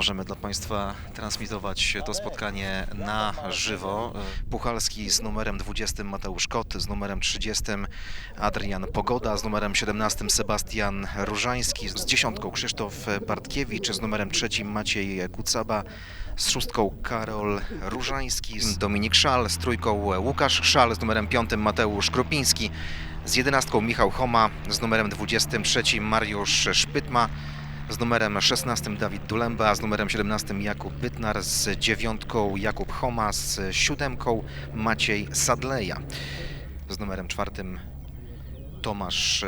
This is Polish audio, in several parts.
Możemy dla Państwa transmitować to spotkanie na żywo. Puchalski z numerem 20 Mateusz Kot, z numerem 30 Adrian Pogoda, z numerem 17 Sebastian Różański, z dziesiątką Krzysztof Bartkiewicz, z numerem trzecim Maciej Kucaba, z szóstką Karol Różański, z Dominik Szal, z trójką Łukasz Szal, z numerem piątym Mateusz Krupiński, z jedenastką Michał Homa, z numerem 23 Mariusz Szpytma, z numerem 16 Dawid Dulemba, z numerem 17 Jakub Bytnar, z dziewiątką Jakub Homa, z siódemką Maciej Sadleja, z numerem czwartym Tomasz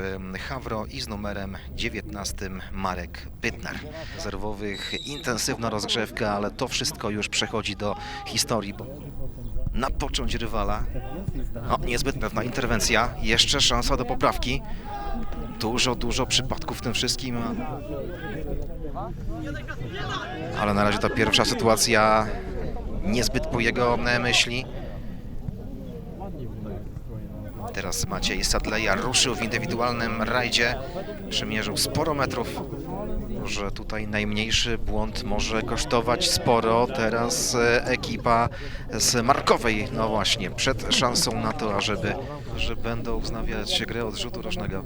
Hawro i z numerem 19 Marek Bytnar. Rezerwowych intensywna rozgrzewka, ale to wszystko już przechodzi do historii, bo napocząć rywala. No, niezbyt pewna interwencja, jeszcze szansa do poprawki. Dużo, dużo przypadków w tym wszystkim. Ale na razie ta pierwsza sytuacja niezbyt po jego myśli. Teraz Maciej Sadleja ruszył w indywidualnym rajdzie. Przemierzył sporo metrów. Że tutaj najmniejszy błąd może kosztować sporo. Teraz e, ekipa z Markowej, no właśnie, przed szansą na to, ażeby że będą wznawiać grę od rzutu rożnego.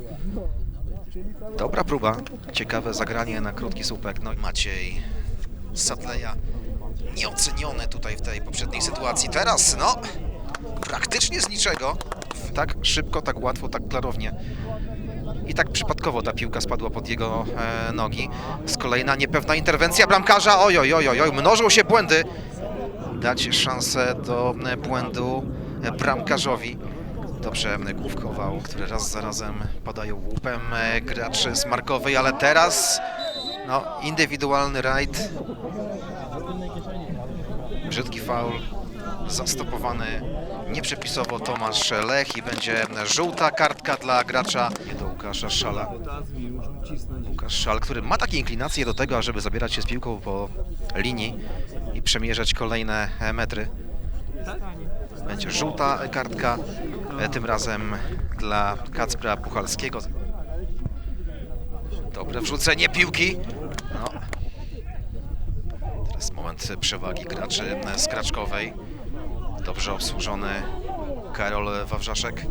Dobra próba, ciekawe zagranie na krótki słupek. No i Maciej Sadleja nieoceniony tutaj w tej poprzedniej sytuacji. Teraz, no, praktycznie z niczego. Tak szybko, tak łatwo, tak klarownie. I tak przypadkowo ta piłka spadła pod jego e, nogi. Z kolejna niepewna interwencja bramkarza. Oj, oj, oj, oj, mnożą się błędy. Dać szansę do e, błędu e, bramkarzowi. Dobrze główkował, który raz za razem podają łupem e, graczy z Markowej, ale teraz no, indywidualny rajd. Brzydki faul, zastopowany nieprzepisowo Tomasz Lech i będzie żółta kartka dla gracza do Łukasza Szala. Łukasz Szal, który ma takie inklinacje do tego, ażeby zabierać się z piłką po linii i przemierzać kolejne metry. Będzie żółta kartka, tym razem dla Kacpra Puchalskiego. Dobre wrzucenie piłki. No. Teraz moment przewagi graczy e, z Kraczkowej. Dobrze obsłużony Karol Wawrzaszek.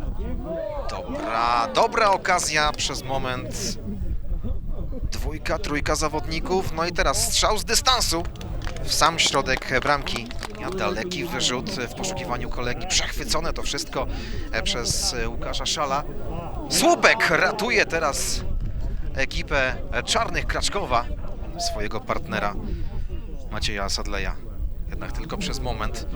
Dobra, dobra okazja przez moment. Dwójka, trójka zawodników. No i teraz strzał z dystansu w sam środek bramki. Daleki wyrzut w poszukiwaniu kolegi. Przechwycone to wszystko e, przez e, Łukasza Szala. Słupek ratuje teraz ekipę e, Czarnych Kraczkowa, swojego partnera Macieja Sadleja. Jednak tylko przez moment.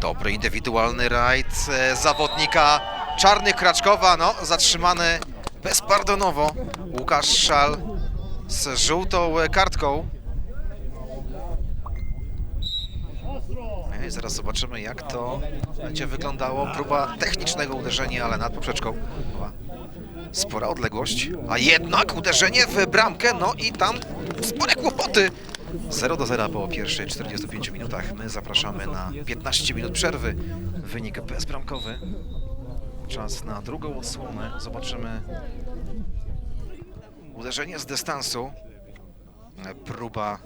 Dobry indywidualny rajd zawodnika Czarnych Kraczkowa, no zatrzymany bezpardonowo. Łukasz Szal z żółtą kartką. I zaraz zobaczymy jak to będzie wyglądało. Próba technicznego uderzenia, ale nad poprzeczką. Spora odległość, a jednak uderzenie w bramkę, no i tam spore kłopoty. 0 do 0 po pierwszych 45 minutach. My zapraszamy na 15 minut przerwy. Wynik bezbramkowy. Czas na drugą odsłonę. Zobaczymy uderzenie z dystansu. Próba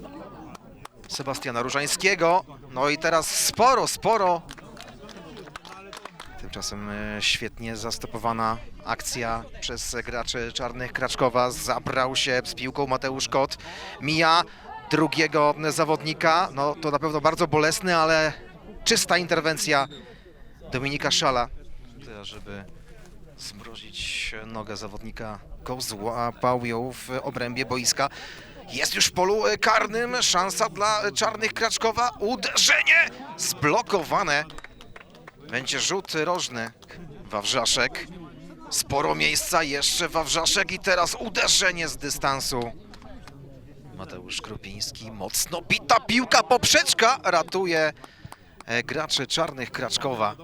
Sebastiana Różańskiego. No i teraz sporo, sporo. Tymczasem e, świetnie zastopowana akcja przez graczy czarnych Kraczkowa. Zabrał się z piłką Mateusz Kot. Mija drugiego zawodnika. No to na pewno bardzo bolesny, ale czysta interwencja Dominika Szala. Żeby zmrozić nogę zawodnika, go złapał ją w obrębie boiska. Jest już w polu e, karnym. Szansa dla e, czarnych Kraczkowa. Uderzenie zblokowane. Będzie rzut rożny. Wawrzaszek. Sporo miejsca jeszcze Wawrzaszek i teraz uderzenie z dystansu. Mateusz Krupiński. Mocno bita piłka, poprzeczka ratuje e, graczy czarnych Kraczkowa.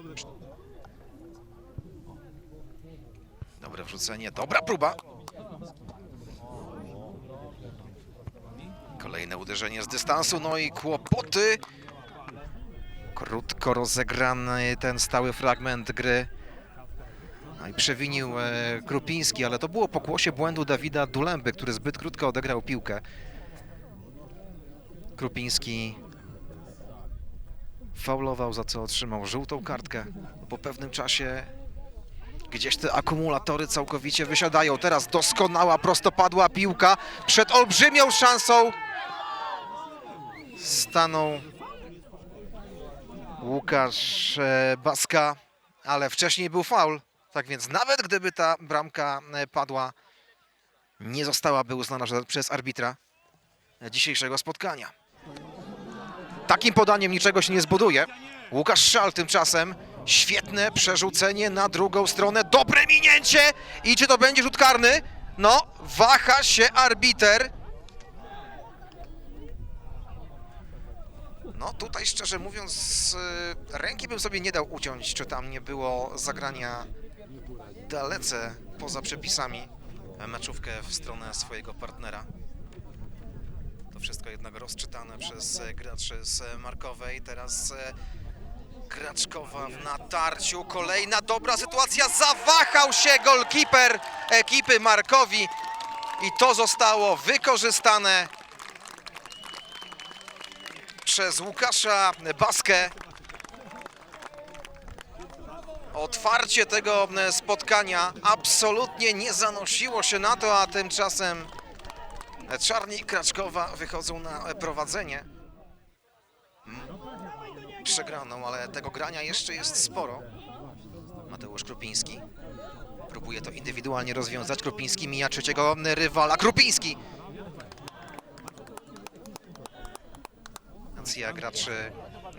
Dobre wrzucenie, dobra próba. Kolejne uderzenie z dystansu, no i kłopoty. Krótko rozegrany ten stały fragment gry. No i przewinił e, Krupiński, ale to było pokłosie błędu Dawida Dulemby, który zbyt krótko odegrał piłkę. Krupiński faulował, za co otrzymał żółtą kartkę. Po pewnym czasie gdzieś te akumulatory całkowicie wysiadają. Teraz doskonała, prostopadła piłka przed olbrzymią szansą. Stanął Łukasz e, Baska, ale wcześniej był faul. Tak więc nawet gdyby ta bramka e, padła, nie zostałaby uznana przez arbitra dzisiejszego spotkania. Takim podaniem niczego się nie zbuduje. Łukasz Szal tymczasem. Świetne przerzucenie na drugą stronę. Dobre minięcie! I czy to będzie rzut karny? No, waha się arbiter. No tutaj szczerze mówiąc, y, ręki bym sobie nie dał uciąć, czy tam nie było zagrania dalece poza przepisami. Meczówkę w stronę swojego partnera. To wszystko jednak rozczytane przez e, graczy z e, Markowej. Teraz e, Graczkowa w natarciu. Kolejna dobra sytuacja. Zawahał się golkiper ekipy Markowi. I to zostało wykorzystane przez Łukasza Baskę. Otwarcie tego spotkania absolutnie nie zanosiło się na to, a tymczasem Czarni Kraczkowa wychodzą na prowadzenie. Przegraną, ale tego grania jeszcze jest sporo. Mateusz Krupiński próbuje to indywidualnie rozwiązać. Krupiński mija trzeciego rywala. Krupiński! Akcja graczy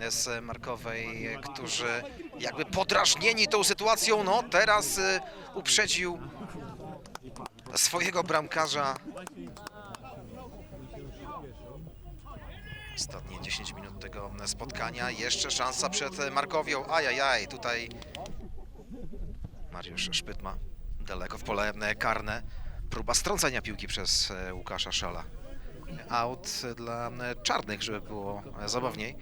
z Markowej, którzy jakby podrażnieni tą sytuacją, no teraz y, uprzedził swojego bramkarza Ostatnie 10 minut tego spotkania. Jeszcze szansa przed Markowią. Ajajaj, tutaj Mariusz Szpytma daleko w pole karne. Próba strącenia piłki przez e, Łukasza Szala. Out dla e, czarnych, żeby było e, zabawniej.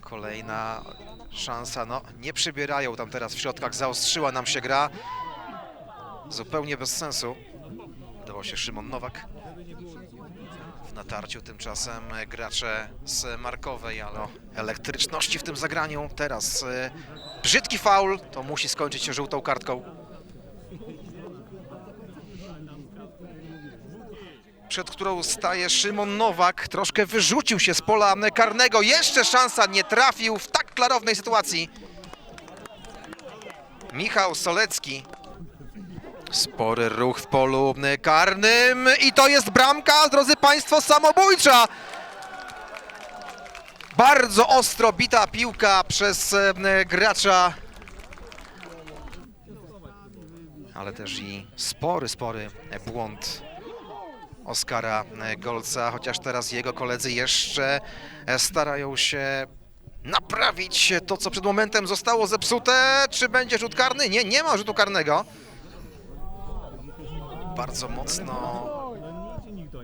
Kolejna szansa. No, nie przybierają tam teraz w środkach. Zaostrzyła nam się gra. Zupełnie bez sensu. Udało się Szymon Nowak w natarciu tymczasem gracze z Markowej, ale elektryczności w tym zagraniu. Teraz e, brzydki faul, to musi skończyć się żółtą kartką. Przed którą staje Szymon Nowak, troszkę wyrzucił się z pola karnego. Jeszcze szansa, nie trafił w tak klarownej sytuacji. Michał Solecki Spory ruch w polu karnym i to jest bramka, drodzy Państwo, samobójcza. Bardzo ostro bita piłka przez e, gracza. Ale też i spory, spory błąd Oskara Golca, chociaż teraz jego koledzy jeszcze e, starają się naprawić to, co przed momentem zostało zepsute. Czy będzie rzut karny? Nie, nie ma rzutu karnego bardzo mocno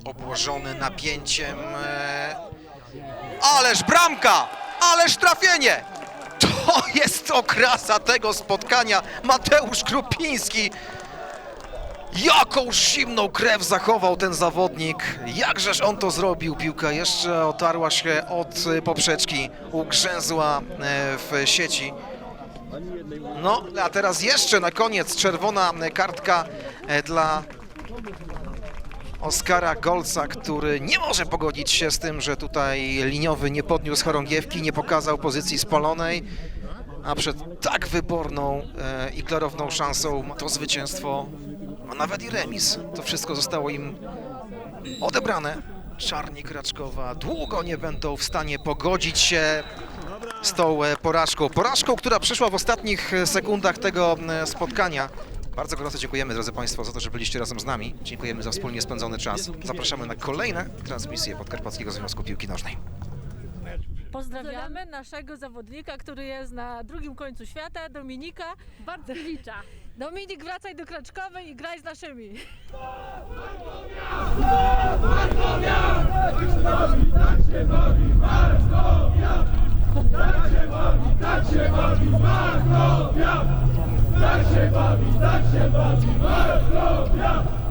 obłożony napięciem. e, Ależ bramka! Ależ trafienie! To jest okrasa tego spotkania. Mateusz Krupiński. Jaką zimną krew zachował ten zawodnik. Jakżeż on to zrobił. Piłka jeszcze otarła się od e, poprzeczki. Ugrzęzła e, w sieci. No, a teraz jeszcze na koniec czerwona kartka e, dla Oskara Golca, który nie może pogodzić się z tym, że tutaj liniowy nie podniósł chorągiewki, nie pokazał pozycji spalonej, a przed tak wyborną e, i klarowną szansą to zwycięstwo, a nawet i remis, to wszystko zostało im odebrane. Czarni Kraczkowa długo nie będą w stanie pogodzić się z tą e, porażką. Porażką, która przyszła w ostatnich e, sekundach tego e, spotkania. Bardzo gorąco dziękujemy, drodzy Państwo, za to, że byliście razem z nami. Dziękujemy za wspólnie spędzony czas. Zapraszamy na kolejne transmisje Podkarpackiego Związku Piłki Nożnej. Pozdrawiamy naszego zawodnika, który jest na drugim końcu świata, Dominika. Bartkiewicza. Dominik, wracaj do Kraczkowej i graj z naszymi. Tak się bawi! Tak się bawi, tak!